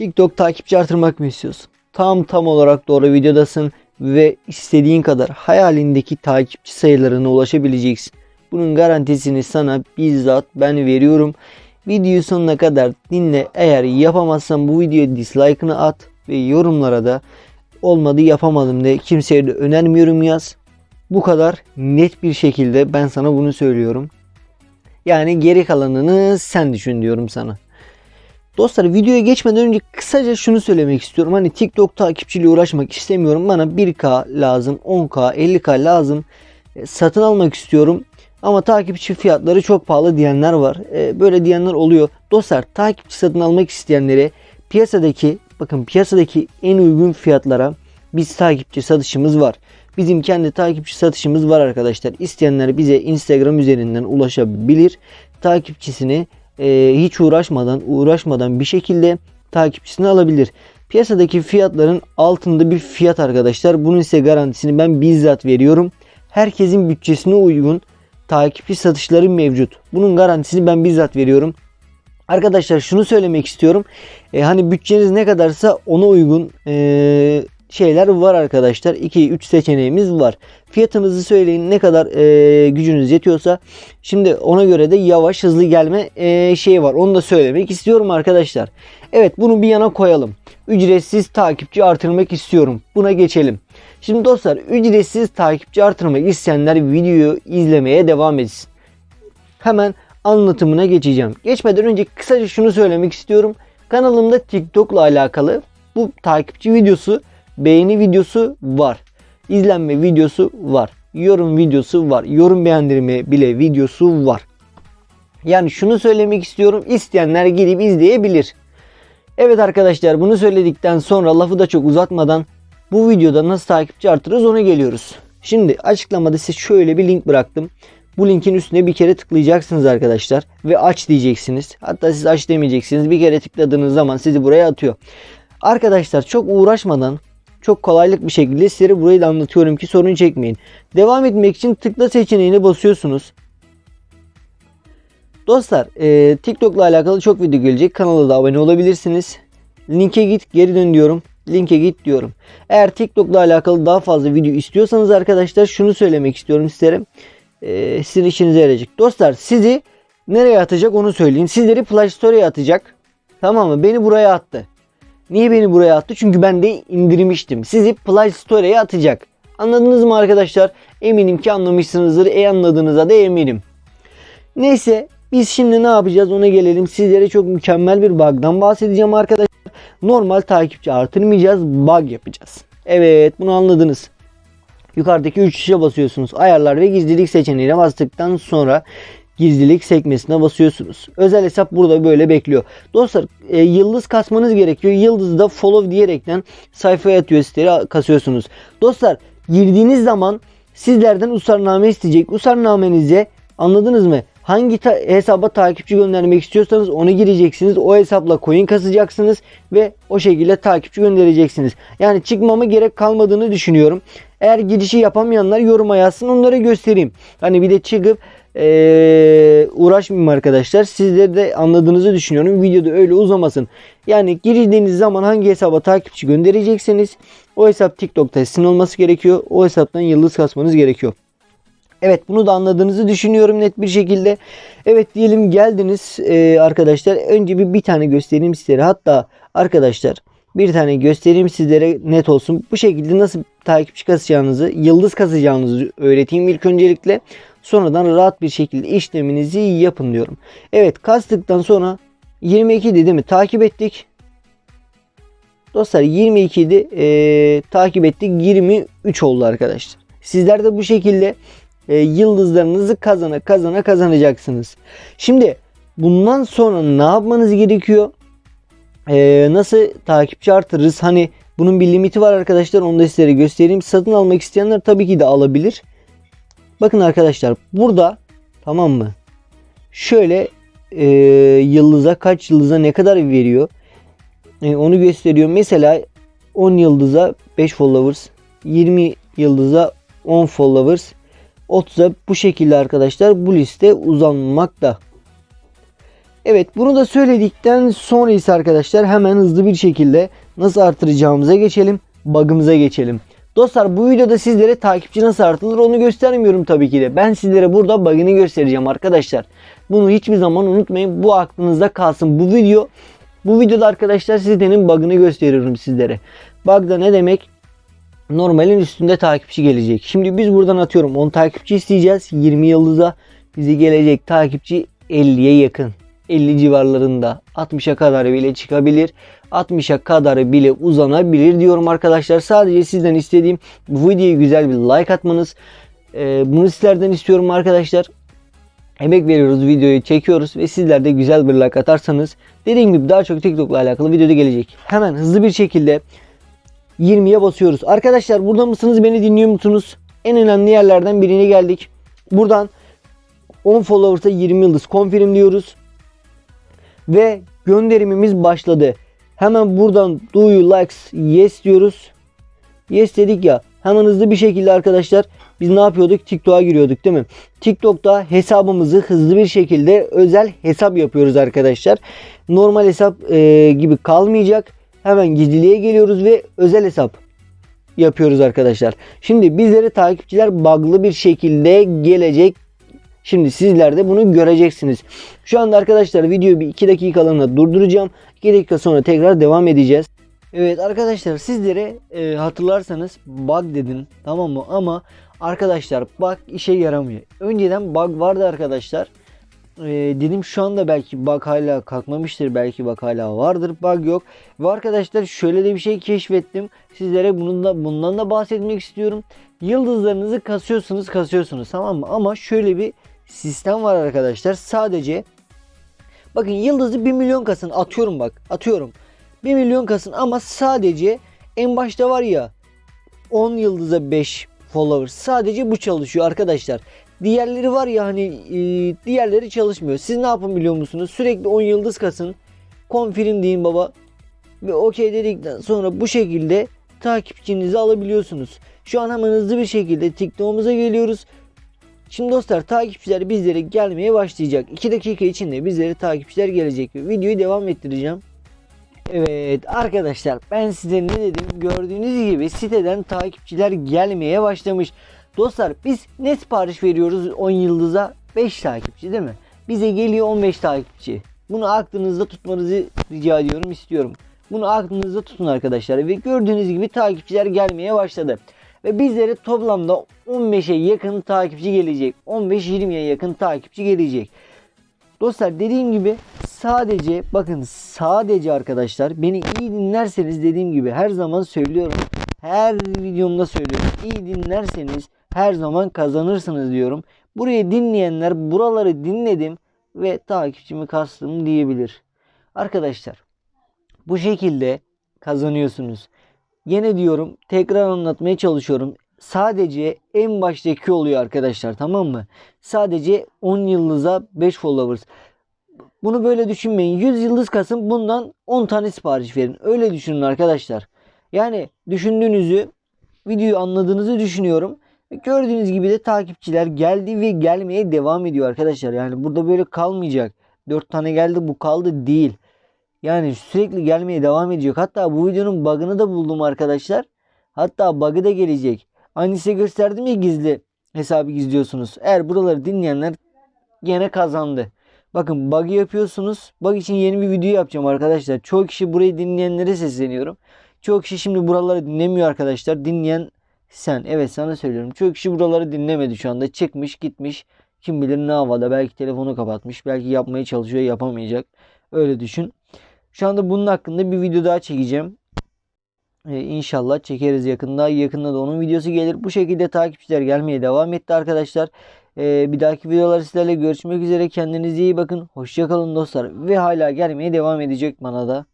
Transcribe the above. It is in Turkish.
TikTok takipçi artırmak mı istiyorsun? Tam tam olarak doğru videodasın ve istediğin kadar hayalindeki takipçi sayılarına ulaşabileceksin. Bunun garantisini sana bizzat ben veriyorum. Videoyu sonuna kadar dinle. Eğer yapamazsan bu videoya dislike'ını at ve yorumlara da olmadı yapamadım de kimseye de önermiyorum yaz. Bu kadar net bir şekilde ben sana bunu söylüyorum. Yani geri kalanını sen düşün diyorum sana. Dostlar videoya geçmeden önce kısaca şunu söylemek istiyorum. Hani TikTok takipçiliği uğraşmak istemiyorum. Bana 1K lazım, 10K, 50K lazım. E, Satın almak istiyorum. Ama takipçi fiyatları çok pahalı diyenler var. E, Böyle diyenler oluyor. Dostlar takipçi satın almak isteyenlere piyasadaki bakın piyasadaki en uygun fiyatlara biz takipçi satışımız var. Bizim kendi takipçi satışımız var arkadaşlar. İsteyenler bize Instagram üzerinden ulaşabilir. Takipçisini e, hiç uğraşmadan uğraşmadan bir şekilde takipçisini alabilir. Piyasadaki fiyatların altında bir fiyat arkadaşlar. Bunun ise garantisini ben bizzat veriyorum. Herkesin bütçesine uygun takipçi satışları mevcut. Bunun garantisini ben bizzat veriyorum. Arkadaşlar şunu söylemek istiyorum. E, hani bütçeniz ne kadarsa ona uygun e, şeyler var arkadaşlar. 2-3 seçeneğimiz var. Fiyatınızı söyleyin ne kadar e, gücünüz yetiyorsa. Şimdi ona göre de yavaş hızlı gelme e, şeyi var. Onu da söylemek istiyorum arkadaşlar. Evet bunu bir yana koyalım. Ücretsiz takipçi artırmak istiyorum. Buna geçelim. Şimdi dostlar ücretsiz takipçi artırmak isteyenler videoyu izlemeye devam etsin. Hemen anlatımına geçeceğim. Geçmeden önce kısaca şunu söylemek istiyorum. Kanalımda TikTok'la alakalı bu takipçi videosu, beğeni videosu var. İzlenme videosu var. Yorum videosu var. Yorum beğendirme bile videosu var. Yani şunu söylemek istiyorum. İsteyenler gidip izleyebilir. Evet arkadaşlar bunu söyledikten sonra lafı da çok uzatmadan bu videoda nasıl takipçi artırırız ona geliyoruz. Şimdi açıklamada size şöyle bir link bıraktım. Bu linkin üstüne bir kere tıklayacaksınız arkadaşlar ve aç diyeceksiniz. Hatta siz aç demeyeceksiniz. Bir kere tıkladığınız zaman sizi buraya atıyor. Arkadaşlar çok uğraşmadan çok kolaylık bir şekilde size burayı da anlatıyorum ki sorun çekmeyin. Devam etmek için tıkla seçeneğine basıyorsunuz. Dostlar e, TikTok'la alakalı çok video gelecek. Kanala da abone olabilirsiniz. Linke git geri dön diyorum. Linke git diyorum. Eğer TikTok'la alakalı daha fazla video istiyorsanız arkadaşlar şunu söylemek istiyorum sizlere. E, sizin işinize yarayacak. Dostlar sizi nereye atacak onu söyleyeyim. Sizleri Play Store'ya atacak. Tamam mı? Beni buraya attı. Niye beni buraya attı? Çünkü ben de indirmiştim. Sizi Play Store'ya atacak. Anladınız mı arkadaşlar? Eminim ki anlamışsınızdır. E anladığınıza da eminim. Neyse biz şimdi ne yapacağız ona gelelim. Sizlere çok mükemmel bir bug'dan bahsedeceğim arkadaşlar. Normal takipçi artırmayacağız. Bug yapacağız. Evet bunu anladınız. Yukarıdaki 3 tuşa basıyorsunuz. Ayarlar ve gizlilik seçeneğine bastıktan sonra gizlilik sekmesine basıyorsunuz. Özel hesap burada böyle bekliyor. Dostlar e, yıldız kasmanız gerekiyor. Yıldızı da follow diyerekten sayfaya atıyor siteleri kasıyorsunuz. Dostlar girdiğiniz zaman sizlerden usarname isteyecek. Usarnamenize anladınız mı? Hangi ta- hesaba takipçi göndermek istiyorsanız onu gireceksiniz. O hesapla coin kasacaksınız ve o şekilde takipçi göndereceksiniz. Yani çıkmama gerek kalmadığını düşünüyorum. Eğer girişi yapamayanlar yoruma yazsın onları göstereyim. Hani bir de çıkıp ee, uğraşmayayım arkadaşlar. Sizleri de anladığınızı düşünüyorum. Videoda öyle uzamasın. Yani girdiğiniz zaman hangi hesaba takipçi gönderecekseniz o hesap TikTok'ta sizin olması gerekiyor. O hesaptan yıldız kasmanız gerekiyor. Evet bunu da anladığınızı düşünüyorum net bir şekilde. Evet diyelim geldiniz ee, arkadaşlar. Önce bir, bir tane göstereyim sizlere. Hatta arkadaşlar bir tane göstereyim sizlere net olsun. Bu şekilde nasıl takipçi kasacağınızı, yıldız kasacağınızı öğreteyim ilk öncelikle. Sonradan rahat bir şekilde işleminizi yapın diyorum. Evet kastıktan sonra 22 değil mi? Takip ettik. Dostlar 22 idi. Ee, takip ettik. 23 oldu arkadaşlar. Sizler de bu şekilde e, yıldızlarınızı kazana kazana kazanacaksınız. Şimdi bundan sonra ne yapmanız gerekiyor? Ee, nasıl takipçi artırırız? Hani bunun bir limiti var arkadaşlar. Onu da sizlere göstereyim. Satın almak isteyenler tabii ki de alabilir. Bakın arkadaşlar burada tamam mı? Şöyle e, yıldıza kaç yıldıza ne kadar veriyor? E, onu gösteriyor. Mesela 10 yıldıza 5 followers, 20 yıldıza 10 followers, 30'a bu şekilde arkadaşlar bu liste uzanmakta. Evet bunu da söyledikten sonra ise arkadaşlar hemen hızlı bir şekilde nasıl artıracağımıza geçelim. Bug'ımıza geçelim. Dostlar bu videoda sizlere takipçi nasıl artırılır onu göstermiyorum tabii ki de. Ben sizlere burada bug'ını göstereceğim arkadaşlar. Bunu hiçbir zaman unutmayın. Bu aklınızda kalsın. Bu video bu videoda arkadaşlar sizlerin bug'ını gösteriyorum sizlere. Bug da ne demek? Normalin üstünde takipçi gelecek. Şimdi biz buradan atıyorum 10 takipçi isteyeceğiz. 20 yıldıza bize gelecek takipçi 50'ye yakın. 50 civarlarında 60'a kadar bile çıkabilir. 60'a kadar bile uzanabilir diyorum arkadaşlar. Sadece sizden istediğim bu videoya güzel bir like atmanız. Ee, bunu sizlerden istiyorum arkadaşlar. Emek veriyoruz, videoyu çekiyoruz ve sizler de güzel bir like atarsanız dediğim gibi daha çok TikTok'la alakalı videoda gelecek. Hemen hızlı bir şekilde 20'ye basıyoruz. Arkadaşlar burada mısınız? Beni dinliyor musunuz? En önemli yerlerden birine geldik. Buradan 10 followers'a 20 yıldız confirm diyoruz. Ve gönderimimiz başladı. Hemen buradan do you likes yes diyoruz. Yes dedik ya. Hemen hızlı bir şekilde arkadaşlar biz ne yapıyorduk? TikTok'a giriyorduk değil mi? TikTok'ta hesabımızı hızlı bir şekilde özel hesap yapıyoruz arkadaşlar. Normal hesap e, gibi kalmayacak. Hemen gizliliğe geliyoruz ve özel hesap yapıyoruz arkadaşlar. Şimdi bizlere takipçiler bug'lı bir şekilde gelecek. Şimdi sizler de bunu göreceksiniz. Şu anda arkadaşlar videoyu bir 2 dakikalığına durduracağım. 2 dakika sonra tekrar devam edeceğiz. Evet arkadaşlar sizlere e, hatırlarsanız bug dedim tamam mı ama arkadaşlar bug işe yaramıyor. Önceden bug vardı arkadaşlar. E, dedim şu anda belki bug hala kalkmamıştır belki bug hala vardır bug yok. Ve arkadaşlar şöyle de bir şey keşfettim. Sizlere bunun da, bundan da bahsetmek istiyorum. Yıldızlarınızı kasıyorsunuz kasıyorsunuz tamam mı ama şöyle bir sistem var arkadaşlar. Sadece bakın yıldızı 1 milyon kasın atıyorum bak atıyorum. 1 milyon kasın ama sadece en başta var ya 10 yıldıza 5 follower sadece bu çalışıyor arkadaşlar. Diğerleri var ya hani e, diğerleri çalışmıyor. Siz ne yapın biliyor musunuz? Sürekli 10 yıldız kasın. Confirm deyin baba. Ve okey dedikten sonra bu şekilde takipçinizi alabiliyorsunuz. Şu an hemen hızlı bir şekilde TikTok'umuza geliyoruz. Şimdi dostlar takipçiler bizlere gelmeye başlayacak. 2 dakika içinde bizlere takipçiler gelecek. Videoyu devam ettireceğim. Evet arkadaşlar ben size ne dedim gördüğünüz gibi siteden takipçiler gelmeye başlamış. Dostlar biz ne sipariş veriyoruz 10 yıldıza 5 takipçi değil mi? Bize geliyor 15 takipçi. Bunu aklınızda tutmanızı rica ediyorum istiyorum. Bunu aklınızda tutun arkadaşlar ve gördüğünüz gibi takipçiler gelmeye başladı. Ve bizlere toplamda 15'e yakın takipçi gelecek. 15-20'ye yakın takipçi gelecek. Dostlar dediğim gibi sadece bakın sadece arkadaşlar beni iyi dinlerseniz dediğim gibi her zaman söylüyorum. Her videomda söylüyorum. İyi dinlerseniz her zaman kazanırsınız diyorum. Burayı dinleyenler buraları dinledim ve takipçimi kastım diyebilir. Arkadaşlar bu şekilde kazanıyorsunuz. Yine diyorum tekrar anlatmaya çalışıyorum. Sadece en baştaki oluyor arkadaşlar tamam mı? Sadece 10 yıldıza 5 followers. Bunu böyle düşünmeyin. 100 yıldız kasın bundan 10 tane sipariş verin. Öyle düşünün arkadaşlar. Yani düşündüğünüzü, videoyu anladığınızı düşünüyorum. Gördüğünüz gibi de takipçiler geldi ve gelmeye devam ediyor arkadaşlar. Yani burada böyle kalmayacak. 4 tane geldi bu kaldı değil. Yani sürekli gelmeye devam edecek. Hatta bu videonun bug'ını da buldum arkadaşlar. Hatta bug'ı da gelecek. Aynı size gösterdim ya gizli hesabı gizliyorsunuz. Eğer buraları dinleyenler gene kazandı. Bakın bug yapıyorsunuz. Bug için yeni bir video yapacağım arkadaşlar. Çoğu kişi burayı dinleyenlere sesleniyorum. Çoğu kişi şimdi buraları dinlemiyor arkadaşlar. Dinleyen sen. Evet sana söylüyorum. Çoğu kişi buraları dinlemedi şu anda. Çıkmış gitmiş. Kim bilir ne havada. Belki telefonu kapatmış. Belki yapmaya çalışıyor yapamayacak. Öyle düşün. Şu anda bunun hakkında bir video daha çekeceğim. Ee, inşallah çekeriz yakında. Yakında da onun videosu gelir. Bu şekilde takipçiler gelmeye devam etti arkadaşlar. Ee, bir dahaki videolar sizlerle görüşmek üzere. Kendinize iyi bakın. Hoşçakalın dostlar. Ve hala gelmeye devam edecek bana da.